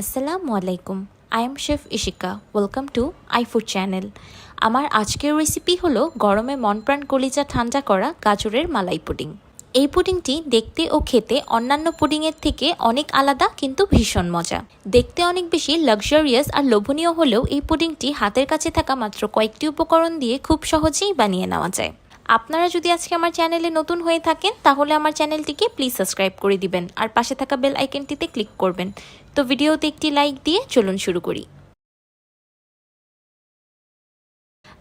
আসসালামু আলাইকুম I am chef Ishika welcome to I food channel আমার আজকের রেসিপি হলো গরমে মন প্রাণ কলিজা ঠান্ডা করা গাজরের মালাই পুডিং। এই পুডিংটি দেখতে ও খেতে অন্যান্য পুডিংয়ের থেকে অনেক আলাদা কিন্তু ভীষণ মজা। দেখতে অনেক বেশি লাক্সারিয়াস আর লোভনীয় হলেও এই পুডিংটি হাতের কাছে থাকা মাত্র কয়েকটি উপকরণ দিয়ে খুব সহজেই বানিয়ে নেওয়া যায়। আপনারা যদি আজকে আমার চ্যানেলে নতুন হয়ে থাকেন, তাহলে আমার চ্যানেলটিকে প্লিজ সাবস্ক্রাইব করে দিবেন আর পাশে থাকা বেল আইকনটিতে ক্লিক করবেন। তো ভিডিওতে একটি লাইক দিয়ে চলুন শুরু করি।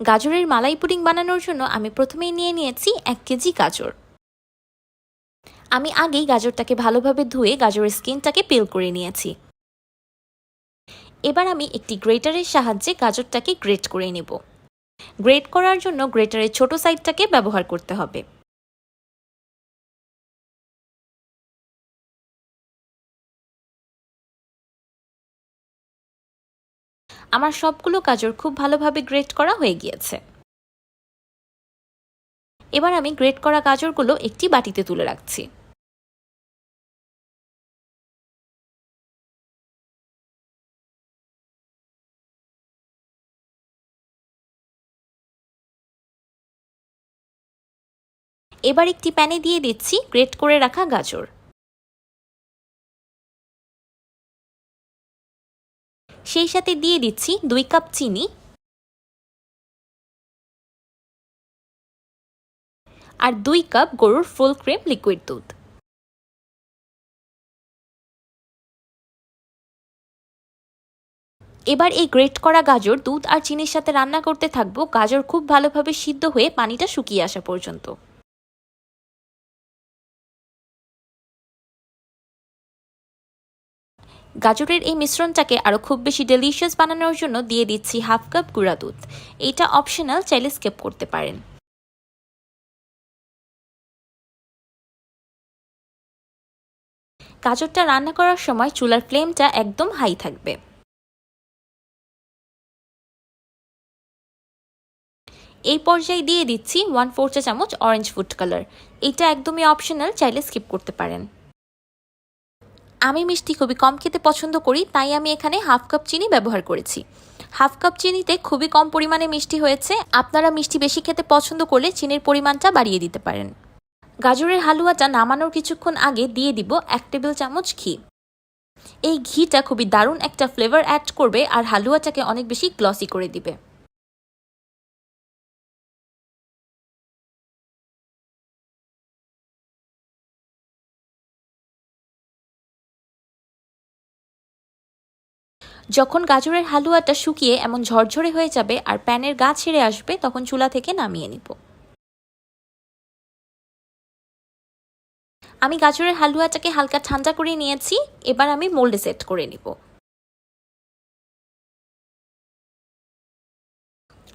গাজরের মালাই পুডিং বানানোর জন্য আমি প্রথমেই নিয়ে নিয়েছি এক কেজি গাজর। আমি আগেই গাজরটাকে ভালোভাবে ধুয়ে গাজরের স্কিনটাকে পিল করে নিয়েছি। এবার আমি একটি গ্রেটারের সাহায্যে গাজরটাকে গ্রেট করে নেব। গ্রেট করার জন্য গ্রেটারের ছোট সাইডটাকে ব্যবহার করতে হবে। আমার সবগুলো গাজর খুব ভালোভাবে গ্রেট করা হয়ে গিয়েছে। এবার আমি গ্রেট করা গাজরগুলো একটি বাটিতে তুলে রাখছি। এবার একটি প্যানে দিয়ে দিচ্ছি গ্রেট করে রাখা গাজর। সেই সাথে দিয়ে দিচ্ছি দুই কাপ চিনি। আর দুই কাপ গরুর ফুল ক্রিম লিকুইড দুধ। এবার এই গ্রেট করা গাজর দুধ আর চিনির সাথে রান্না করতে থাকব। গাজর খুব ভালোভাবে সিদ্ধ হয়ে পানিটা শুকিয়ে আসা পর্যন্ত। গাজরের এই মিশ্রণটাকে আরও খুব বেশি ডেলিশিয়াস বানানোর জন্য দিয়ে দিচ্ছি হাফ কাপ গুঁড়া দুধ। এটা অপশনাল চাইলে স্কেপ করতে পারেন। গাজরটা রান্না করার সময় চুলার ফ্লেমটা একদম হাই থাকবে। এই পর্যায়ে দিয়ে দিচ্ছি ওয়ান ফোর চা চামচ অরেঞ্জ ফুড কালার এটা একদমই অপশনাল চাইলে স্কিপ করতে পারেন। আমি মিষ্টি খুবই কম খেতে পছন্দ করি, তাই আমি এখানে হাফ কাপ চিনি ব্যবহার করেছি। হাফ কাপ চিনিতে খুবই কম পরিমাণে মিষ্টি হয়েছে, আপনারা মিষ্টি বেশি খেতে পছন্দ করলে চিনির পরিমাণটা বাড়িয়ে দিতে পারেন। গাজরের হালুয়াটা নামানোর কিছুক্ষণ আগে দিয়ে দিব এক টেবিল চামচ ঘি। এই ঘিটা খুবই দারুণ একটা ফ্লেভার অ্যাড করবে আর হালুয়াটাকে অনেক বেশি গ্লসি করে দিবে। যখন গাজরের হালুয়াটা শুকিয়ে এমন ঝরঝরে হয়ে যাবে আর প্যানের গা ছেড়ে আসবে, তখন চুলা থেকে নামিয়ে নিব। আমি গাজরের হালুয়াটাকে হালকা ঠান্ডা করে নিয়েছি, এবার আমি মোল্ডে সেট করে নিব।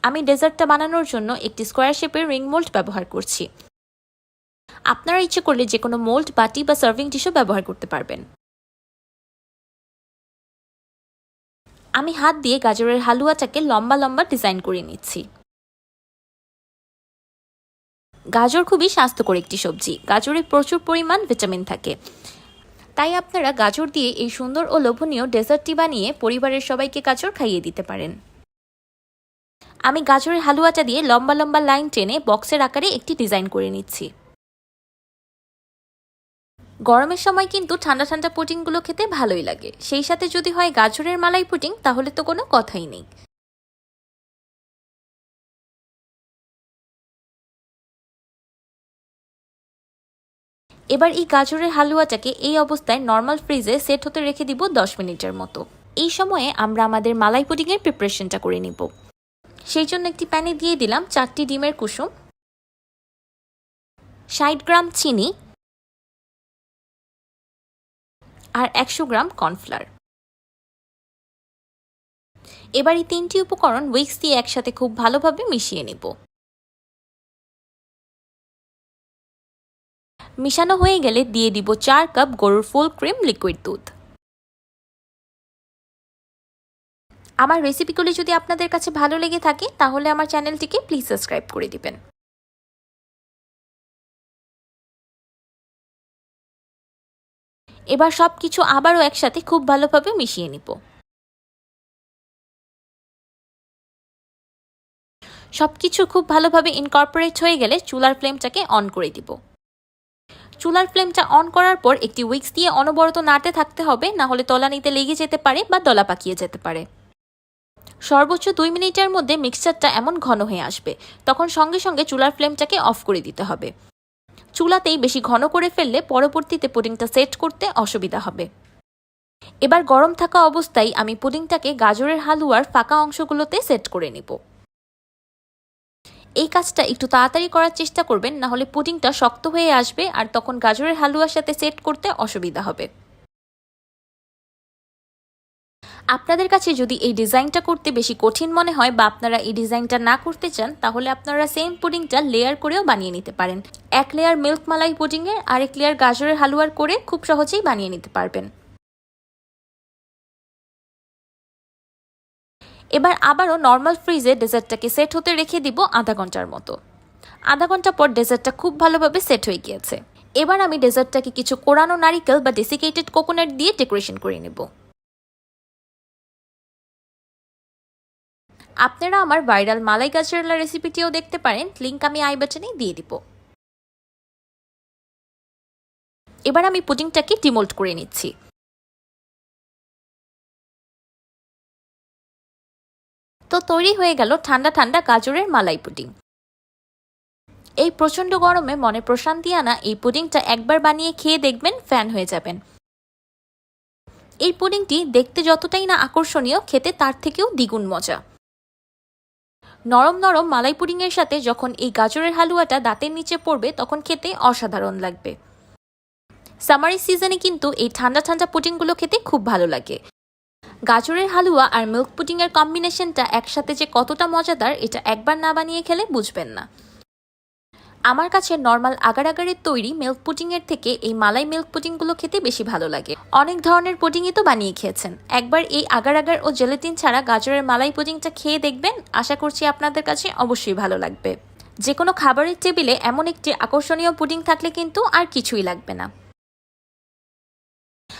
আমি ডেজার্টটা বানানোর জন্য একটি স্কোয়ার শেপের রিং মোল্ড ব্যবহার করছি। আপনারা ইচ্ছে করলে যে কোনো মোল্ড, বাটি বা সার্ভিং ডিশও ব্যবহার করতে পারবেন। আমি হাত দিয়ে গাজরের হালুয়াটাকে লম্বা লম্বা ডিজাইন করে নিচ্ছি। গাজর খুবই স্বাস্থ্যকর একটি সবজি। গাজরে প্রচুর পরিমাণ ভিটামিন থাকে। তাই আপনারা গাজর দিয়ে এই সুন্দর ও লোভনীয় ডেজার্টটি বানিয়ে পরিবারের সবাইকে গাজর খাইয়ে দিতে পারেন। আমি গাজরের হালুয়াটা দিয়ে লম্বা লম্বা লাইন টেনে বক্সের আকারে একটি ডিজাইন করে নিচ্ছি। গরমের সময় কিন্তু ঠান্ডা ঠান্ডা পুডিংগুলো খেতে ভালোই লাগে। সেই সাথে যদি হয় গাজরের মালাই পুটিং তাহলে তো কোনো কথাই নেই। এবার এই গাজরের হালুয়াটাকে এই অবস্থায় নর্মাল ফ্রিজে সেট হতে রেখে দিব দশ মিনিটের মতো। এই সময়ে আমরা আমাদের মালাই পুডিংয়ের প্রিপারেশনটা করে নিব। সেই জন্য একটি প্যানে দিয়ে দিলাম চারটি ডিমের কুসুম, ষাট গ্রাম চিনি আর একশো গ্রাম কর্নফ্লার এবার এই তিনটি উপকরণ উইক্স দিয়ে একসাথে খুব ভালোভাবে মিশিয়ে নেব। মিশানো হয়ে গেলে দিয়ে দিব চার কাপ গরুর ফুল ক্রিম লিকুইড দুধ। আমার রেসিপিগুলি যদি আপনাদের কাছে ভালো লেগে থাকে, তাহলে আমার চ্যানেলটিকে প্লিজ সাবস্ক্রাইব করে দিবেন। এবার সব কিছু আবারও একসাথে খুব ভালোভাবে মিশিয়ে নিব। সব কিছু খুব ভালোভাবে ইনকর্পোরেট হয়ে গেলে চুলার ফ্লেমটাকে অন করে দিব। চুলার ফ্লেমটা অন করার পর একটি উইক্স দিয়ে অনবরত নাড়তে থাকতে হবে, না হলে তলানিতে লেগে যেতে পারে বা দলা পাকিয়ে যেতে পারে। সর্বোচ্চ দুই মিনিটের মধ্যে মিক্সচারটা এমন ঘন হয়ে আসবে, তখন সঙ্গে সঙ্গে চুলার ফ্লেমটাকে অফ করে দিতে হবে। চুলাতেই বেশি ঘন করে ফেললে পরবর্তীতে পুডিংটা সেট করতে অসুবিধা হবে। এবার গরম থাকা অবস্থায় আমি পুডিংটাকে গাজরের হালুয়ার ফাঁকা অংশগুলোতে সেট করে নেব। এই কাজটা একটু তাড়াতাড়ি করার চেষ্টা করবেন না হলে পুডিংটা শক্ত হয়ে আসবে আর তখন গাজরের হালুয়ার সাথে সেট করতে অসুবিধা হবে। আপনাদের কাছে যদি এই ডিজাইনটা করতে বেশি কঠিন মনে হয় বা আপনারা এই ডিজাইনটা না করতে চান, তাহলে আপনারা সেম পুডিংটা লেয়ার করেও বানিয়ে নিতে পারেন। এক লেয়ার মিল্ক মালাই পুডিংয়ের আরেক লেয়ার গাজরের হালুয়ার করে খুব সহজেই বানিয়ে নিতে পারবেন। এবার আবারও নর্মাল ফ্রিজে ডেজার্টটাকে সেট হতে রেখে দিব আধা ঘণ্টার মতো। আধা ঘণ্টা পর ডেজার্টটা খুব ভালোভাবে সেট হয়ে গিয়েছে। এবার আমি ডেজার্টটাকে কিছু কোরানো নারিকেল বা ডেসিকেটেড কোকোনাট দিয়ে ডেকোরেশন করে নেব। আপনারা আমার ভাইরাল মালাই গাজরেলা রেসিপিটিও দেখতে পারেন। লিঙ্ক আমি আই বাটনে দিয়ে দিব। এবার আমি পুডিংটাকে ডিমোল্ড করে নিচ্ছি। তো তৈরি হয়ে গেল ঠান্ডা ঠান্ডা গাজরের মালাই পুডিং। এই প্রচণ্ড গরমে মনে প্রশান্তি আনা এই পুডিংটা একবার বানিয়ে খেয়ে দেখবেন ফ্যান হয়ে যাবেন। এই পুডিংটি দেখতে যতটাই না আকর্ষণীয়, খেতে তার থেকেও দ্বিগুণ মজা। নরম নরম মালাই পুডিংয়ের সাথে যখন এই গাজরের হালুয়াটা দাঁতের নিচে পড়বে, তখন খেতে অসাধারণ লাগবে। সামারি সিজনে কিন্তু এই ঠান্ডা ঠান্ডা পুডিংগুলো খেতে খুব ভালো লাগে। গাজরের হালুয়া আর মিল্ক পুডিংয়ের কম্বিনেশনটা একসাথে যে কতটা মজাদার, এটা একবার না বানিয়ে খেলে বুঝবেন না। আমার কাছে নর্মাল আগার আগারের তৈরি মিল্ক পুডিংয়ের থেকে এই মালাই মিল্ক পুডিংগুলো খেতে বেশি ভালো লাগে। অনেক ধরনের পুডিংই তো বানিয়ে খেয়েছেন। একবার এই আগার আগার ও জেলেটিন ছাড়া গাজরের মালাই পুডিংটা খেয়ে দেখবেন, আশা করছি আপনাদের কাছে অবশ্যই ভালো লাগবে। যে কোনো খাবারের টেবিলে এমন একটি আকর্ষণীয় পুডিং থাকলে কিন্তু আর কিছুই লাগবে না।